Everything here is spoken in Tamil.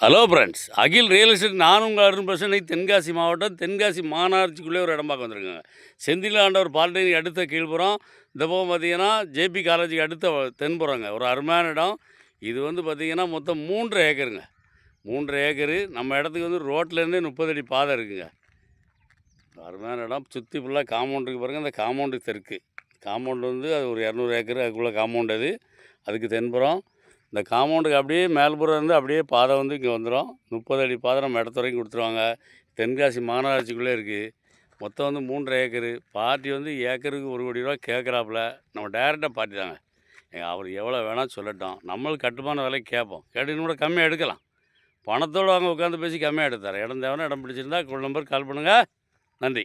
Hello friends Akhil real estate நானும் உங்கள் அருண் பிரசனை தென்காசி மாவட்டம் தென்காசி மாநகராட்சிக்குள்ளே ஒரு இடம் பார்க்க வந்திருக்காங்க. செந்தில் ஆண்டவர் பாலிடெக்னிக் அடுத்த கீழ்ப்புறம் இந்த பக்கம் பார்த்தீங்கன்னா ஜேபி காலேஜுக்கு அடுத்த தென்புறங்க. ஒரு அருமையான இடம். இது வந்து பார்த்திங்கன்னா மொத்தம் மூன்று ஏக்கருங்க. மூன்று ஏக்கரு. நம்ம இடத்துக்கு வந்து ரோட்லேருந்தே முப்பது அடி பாதை இருக்குங்க. அருமையான இடம். சுற்றி ஃபுல்லாக காம்பவுண்ட் பாருங்கள் அந்த காம்பவுண்டு தெற்கு. காம்பவுண்டு வந்து அது ஒரு இரநூறு ஏக்கர். அதுக்குள்ளே காம்பவுண்டு அது. அதுக்கு தென்புறம். இந்த காம்பவுண்டுக்கு அப்படியே மேல்புறம் இருந்து அப்படியே பாதை வந்து இங்கே வந்துடும் முப்பது அடி பாதை நம்ம இடத்து வரைக்கும் கொடுத்துருவாங்க. தென்காசி மாநகராட்சிக்குள்ளே இருக்குது மொத்தம் வந்து மூன்றரை ஏக்கரு. பார்ட்டி வந்து ஏக்கருக்கு ஒரு கோடி ரூபா கேட்குறாப்புல. நம்ம டைரெக்டாக பார்ட்டி தாங்க. அவர் எவ்வளோ வேணால் சொல்லட்டும். நம்மளுக்கு கட்டுமான விலைக்கு கேட்போம். கேட்டு கூட கம்மியாக எடுக்கலாம். பணத்தோடு அவங்க உட்காந்து பேசி கம்மியாக எடுத்தார். இடம் தேவைன்னா இடம் பிடிச்சிருந்தா நம்பர் கால் பண்ணுங்கள் நன்றி.